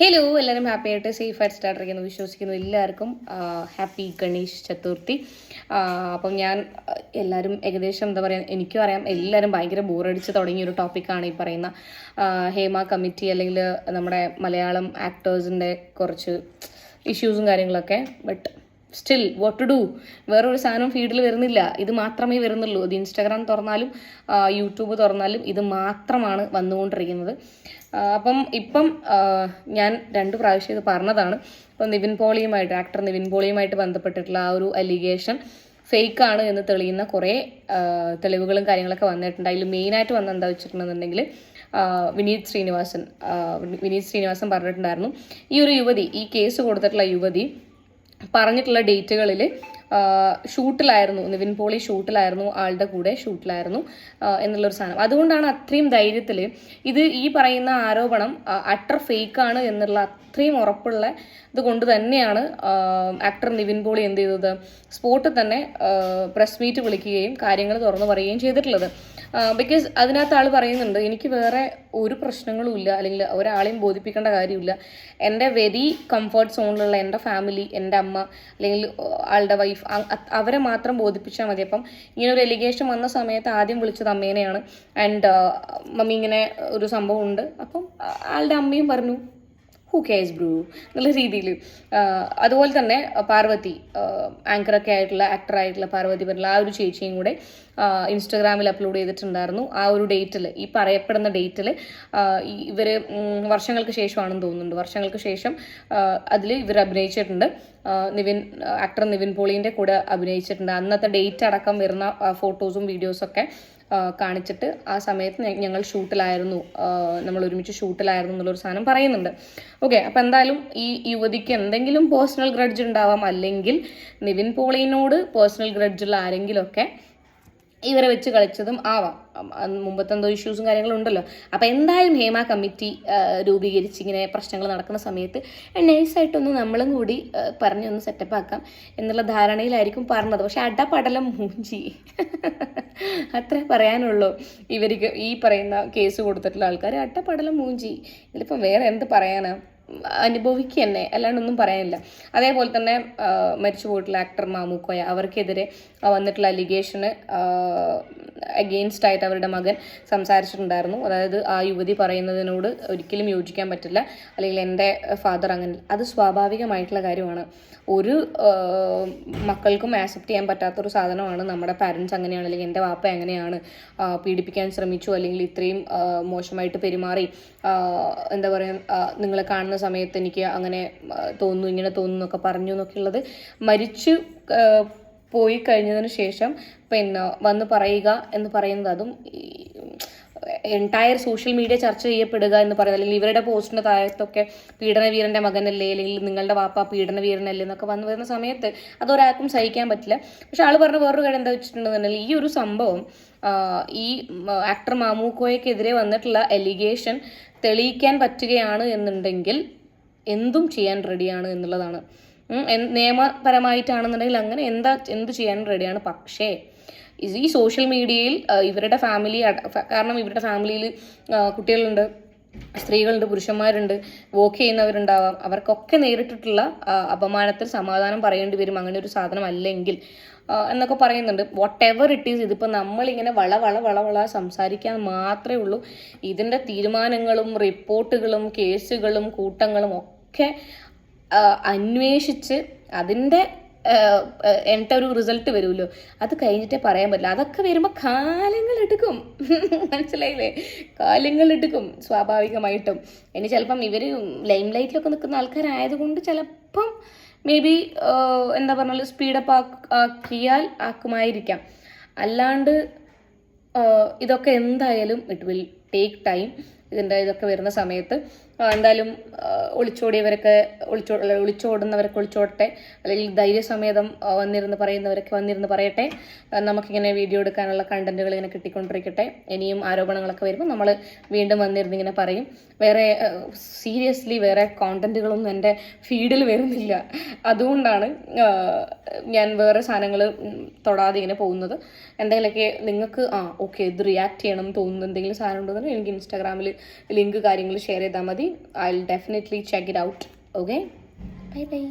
Hello എല്ലാവരും happy ആയിട്ട് safe ആയിട്ട് സ്റ്റാർട്ട് ചെയ്യുന്നു വിശ്വസിക്കുന്നു. എല്ലാവർക്കും ഹാപ്പി ഗണേഷ് ചതുർത്ഥി. അപ്പം ഞാൻ എല്ലാവരും ഏകദേശം എന്താ പറയുക എനിക്കും അറിയാം എല്ലാവരും ഭയങ്കര ബോറടിച്ച് തുടങ്ങിയ ഒരു ടോപ്പിക്കാണ് ഈ പറയുന്ന ഹേമ കമ്മിറ്റി അല്ലെങ്കിൽ നമ്മുടെ മലയാളം ആക്ടേഴ്സിന്റെ കുറച്ച് ഇഷ്യൂസും കാര്യങ്ങളൊക്കെ. But still what to do വേറൊരു സാധനം ഫീഡിൽ വരുന്നില്ല. ഇത് മാത്രമേ വരുന്നുള്ളൂ. ഇത് ഇൻസ്റ്റാഗ്രാം തുറന്നാലും യൂട്യൂബ് തുറന്നാലും ഇത് മാത്രമാണ് വന്നുകൊണ്ടിരിക്കുന്നത്. അപ്പം ഇപ്പം ഞാൻ രണ്ട് പ്രാവശ്യം ഇത് പറഞ്ഞതാണ്. ഇപ്പം നിവിൻ പോളിയുമായിട്ട് ആക്ടർ നിവിൻ പോളിയുമായിട്ട് ബന്ധപ്പെട്ടിട്ടുള്ള ആ ഒരു അലിഗേഷൻ ഫേക്ക് ആണ് എന്ന് തെളിയുന്ന കുറേ തെളിവുകളും കാര്യങ്ങളൊക്കെ വന്നിട്ടുണ്ട്. അതിൽ മെയിനായിട്ട് വന്ന എന്താ വെച്ചിട്ടുണ്ടെന്നുണ്ടെങ്കിൽ വിനീത് ശ്രീനിവാസൻ വിനീത് ശ്രീനിവാസൻ പറഞ്ഞിട്ടുണ്ടായിരുന്നു. ഈ ഒരു യുവതി ഈ കേസ് കൊടുത്തിട്ടുള്ള യുവതി പറഞ്ഞിട്ടുള്ള ഡേറ്റുകളിൽ ഷൂട്ടിലായിരുന്നു നിവിൻ പോളി ഷൂട്ടിലായിരുന്നു ആളുടെ കൂടെ ഷൂട്ടിലായിരുന്നു എന്നുള്ളൊരു സാധനം. അതുകൊണ്ടാണ് അത്രയും ധൈര്യത്തിൽ ഇത് ഈ പറയുന്ന ആരോപണം അട്ടർ ഫേക്ക് ആണ് എന്നുള്ള അത്രയും ഉറപ്പുള്ള ഇത് കൊണ്ട് തന്നെയാണ് ആക്ടർ നിവിൻ പോളി എന്ത് ചെയ്തത്. സ്പോട്ടിൽ തന്നെ പ്രസ് മീറ്റ് വിളിക്കുകയും കാര്യങ്ങൾ തുറന്നു പറയുകയും ചെയ്തിട്ടുള്ളത്. ബിക്കോസ് അതിനകത്ത് ആൾ പറയുന്നുണ്ട് എനിക്ക് വേറെ ഒരു പ്രശ്നങ്ങളും ഇല്ല അല്ലെങ്കിൽ ഒരാളെയും ബോധിപ്പിക്കേണ്ട കാര്യമില്ല. എന്റെ വെരി കംഫർട്ട് സോണിലുള്ള എന്റെ ഫാമിലി എന്റെ അമ്മ അല്ലെങ്കിൽ ആളുടെ വൈഫ് അവരെ മാത്രം ബോധിപ്പിച്ചാൽ മതി. അപ്പം ഇങ്ങനെ ഒരു എലിഗേഷൻ വന്ന സമയത്ത് ആദ്യം വിളിച്ചത് അമ്മേനെയാണ്. ആൻഡ് മമ്മി ഇങ്ങനെ ഒരു സംഭവം ഉണ്ട്. അപ്പം ആളുടെ അമ്മയും പറഞ്ഞു ഹൂ കെയർസ് ബ്രൂ എന്നുള്ള രീതിയിൽ അതുപോലെ തന്നെ പാർവതി ആങ്കറൊക്കെ ആയിട്ടുള്ള ആക്ടറായിട്ടുള്ള പാർവതി പറഞ്ഞ ആ ഒരു ചേച്ചിയും കൂടെ ഇൻസ്റ്റഗ്രാമിൽ അപ്ലോഡ് ചെയ്തിട്ടുണ്ടായിരുന്നു. ആ ഒരു ഡേറ്റിൽ ഈ പറയപ്പെടുന്ന ഡേറ്റിൽ ഇവർ വർഷങ്ങൾക്ക് ശേഷമാണെന്ന് തോന്നുന്നുണ്ട്. വർഷങ്ങൾക്ക് ശേഷം അതിൽ ഇവർ അഭിനയിച്ചിട്ടുണ്ട്. നിവിൻ ആക്ടർ നിവിൻ പോളിന്റെ കൂടെ അഭിനയിച്ചിട്ടുണ്ട്. അന്നത്തെ ഡേറ്റ് അടക്കം വരുന്ന ഫോട്ടോസും വീഡിയോസൊക്കെ കാണിച്ചിട്ട് ആ സമയത്ത് ഞങ്ങൾ ഷൂട്ടിലായിരുന്നു. നമ്മൾ ഒരുമിച്ച് ഷൂട്ടിലായിരുന്നു എന്നുള്ളൊരു സാധനം പറയുന്നുണ്ട്. ഓക്കെ അപ്പം എന്തായാലും ഈ യുവതിക്ക് എന്തെങ്കിലും പേഴ്സണൽ ഗ്രഡ്ജ് ഉണ്ടാവാം. അല്ലെങ്കിൽ നിവിൻ പോളിനോട് പേഴ്സണൽ ഗ്രഡ്ജുള്ള ആരെങ്കിലുമൊക്കെ ഇവരെ വെച്ച് കളിച്ചതും ആവാം. മുമ്പത്തെ എന്തോ ഇഷ്യൂസും കാര്യങ്ങളും ഉണ്ടല്ലോ. അപ്പോൾ എന്തായാലും ഹേമ കമ്മിറ്റി രൂപീകരിച്ച് ഇങ്ങനെ പ്രശ്നങ്ങൾ നടക്കുന്ന സമയത്ത് നൈസായിട്ടൊന്ന് നമ്മളും കൂടി പറഞ്ഞൊന്ന് സെറ്റപ്പ് ആക്കാം എന്നുള്ള ധാരണയിലായിരിക്കും പറഞ്ഞത്. പക്ഷേ അടപടലം മൂഞ്ചി. അത്രേ പറയാനുള്ളൂ. ഇവർക്ക് ഈ പറയുന്ന കേസ് കൊടുത്തിട്ടുള്ള ആൾക്കാർ അട്ടപ്പടലം മൂഞ്ചി. ഇതിലിപ്പോൾ വേറെ എന്ത് പറയാനാ? അനുഭവിക്കുക തന്നെ അല്ലാണ്ട് ഒന്നും പറയാനില്ല. അതേപോലെ തന്നെ മരിച്ചു പോയിട്ടുള്ള ആക്ടർ മാമുക്കോയ അവർക്കെതിരെ വന്നിട്ടുള്ള അലിഗേഷന് അഗെയിൻസ്റ്റ് ആയിട്ട് അവരുടെ മകൻ സംസാരിച്ചിട്ടുണ്ടായിരുന്നു. അതായത് ആ യുവതി പറയുന്നതിനോട് ഒരിക്കലും യോജിക്കാൻ പറ്റില്ല. അല്ലെങ്കിൽ എന്റെ ഫാദർ അങ്ങനെ അത് സ്വാഭാവികമായിട്ടുള്ള കാര്യമാണ്. ഒരു മക്കൾക്കും ആക്സെപ്റ്റ് ചെയ്യാൻ പറ്റാത്തൊരു സാധനമാണ് നമ്മുടെ പാരൻസ് അങ്ങനെയാണ് അല്ലെങ്കിൽ എന്റെ വാപ്പ എങ്ങനെയാണ് ആ, പീഡിപ്പിക്കാൻ ശ്രമിച്ചു അല്ലെങ്കിൽ ഇത്രയും മോശമായിട്ട് പെരുമാറി എന്താ പറയുക നിങ്ങളെ കാണുന്ന സമയത്ത് എനിക്ക് അങ്ങനെ തോന്നുന്നു ഇങ്ങനെ തോന്നുന്നു എന്നൊക്കെ പറഞ്ഞു എന്നൊക്കെയുള്ളത് മരിച്ചു പോയി കഴിഞ്ഞതിന് ശേഷം പിന്നെ വന്ന് പറയുക എന്ന് പറയുന്നത് അതും എന്റയർ സോഷ്യൽ മീഡിയ ചർച്ച ചെയ്യപ്പെടുക എന്ന് പറയുന്നത് അല്ലെങ്കിൽ ഇവരുടെ പോസ്റ്റിന് താഴത്തൊക്കെ പീഡനവീരന്റെ മകനല്ലേ അല്ലെങ്കിൽ നിങ്ങളുടെ വാപ്പ പീഡനവീരനല്ലേ എന്നൊക്കെ വന്നു വരുന്ന സമയത്ത് അതൊരാൾക്കും സഹിക്കാൻ പറ്റില്ല. പക്ഷെ ആൾ പറഞ്ഞ വേറൊരു കാര്യം എന്താ വെച്ചിട്ടുണ്ടെന്നുണ്ടെങ്കിൽ ഈ ഒരു സംഭവം ഈ ആക്ടർ മാമൂക്കോയ്ക്കെതിരെ വന്നിട്ടുള്ള എലിഗേഷൻ തെളിയിക്കാൻ പറ്റുകയാണ് എന്നുണ്ടെങ്കിൽ എന്തും ചെയ്യാൻ റെഡിയാണ് എന്നുള്ളതാണ്. നിയമപരമായിട്ടാണെന്നുണ്ടെങ്കിൽ അങ്ങനെ എന്താ എന്ത് ചെയ്യാൻ റെഡിയാണ് പക്ഷേ ഈ സോഷ്യൽ മീഡിയയിൽ ഇവരുടെ ഫാമിലി കാരണം ഇവരുടെ ഫാമിലിയിൽ കുട്ടികളുണ്ട് സ്ത്രീകളുണ്ട് പുരുഷന്മാരുണ്ട് വോക്ക് ചെയ്യുന്നവരുണ്ടാവാം. അവർക്കൊക്കെ നേരിട്ടിട്ടുള്ള അപമാനത്തിൽ സമാധാനം പറയേണ്ടി വരും. അങ്ങനെ ഒരു സാധനം അല്ലെങ്കിൽ എന്നൊക്കെ പറയുന്നുണ്ട്. വാട്ട് എവർ ഇറ്റ് ഈസ് ഇതിപ്പോൾ നമ്മളിങ്ങനെ വള വള വള വള സംസാരിക്കാൻ മാത്രമേ ഉള്ളൂ. ഇതിന്റെ തീരുമാനങ്ങളും റിപ്പോർട്ടുകളും കേസുകളും കൂട്ടങ്ങളും ഒക്കെ അന്വേഷിച്ച് അതിന്റെ എന്റെ ഒരു റിസൾട്ട് വരുമല്ലോ. അത് കഴിഞ്ഞിട്ടേ പറയാൻ പറ്റില്ല. അതൊക്കെ വരുമ്പോൾ കാലങ്ങൾ എടുക്കും. മനസ്സിലായില്ലേ? കാലങ്ങൾ എടുക്കും സ്വാഭാവികമായിട്ടും. ഇനി ചിലപ്പം ഇവർ ലൈം ലൈറ്റിലൊക്കെ നിൽക്കുന്ന ആൾക്കാരായതുകൊണ്ട് ചിലപ്പം മേ ബി എന്താ പറഞ്ഞാൽ സ്പീഡപ്പ് ആക്കിയാൽ ആക്കുമായിരിക്കാം. അല്ലാണ്ട് ഇതൊക്കെ എന്തായാലും ഇറ്റ് വിൽ ടേക്ക് ടൈം ഇതിന്റെ ഇതൊക്കെ വരുന്ന സമയത്ത് എന്തായാലും ഒളിച്ചോടിയവരൊക്കെ ഒളിച്ചോ ഒളിച്ചോടുന്നവരൊക്കെ ഒളിച്ചോടട്ടെ അല്ലെങ്കിൽ ധൈര്യസമേതം വന്നിരുന്ന് പറയുന്നവരൊക്കെ വന്നിരുന്ന് പറയട്ടെ നമുക്കിങ്ങനെ വീഡിയോ എടുക്കാനുള്ള കണ്ടന്റുകൾ ഇങ്ങനെ കിട്ടിക്കൊണ്ടിരിക്കട്ടെ ഇനിയും ആരോപണങ്ങളൊക്കെ വരുമ്പോൾ നമ്മൾ വീണ്ടും വന്നിരുന്ന് ഇങ്ങനെ പറയും. വേറെ സീരിയസ്ലി വേറെ കോണ്ടന്റുകളൊന്നും എന്റെ ഫീഡിൽ വരുന്നില്ല. അതുകൊണ്ടാണ് ഞാൻ വേറെ സാധനങ്ങൾ തൊടാതെ ഇങ്ങനെ പോകുന്നത്. എന്തെങ്കിലുമൊക്കെ നിങ്ങൾക്ക് ആ ഓക്കെ ഇത് റിയാക്ട് ചെയ്യണം തോന്നുന്നു എന്തെങ്കിലും സാധനം ഉണ്ടെന്നുണ്ടെങ്കിൽ എനിക്ക് ഇൻസ്റ്റാഗ്രാമിൽ ലിങ്ക് കാര്യങ്ങൾ ഷെയർ ചെയ്താൽ മതി. I will definitely check it out okay bye bye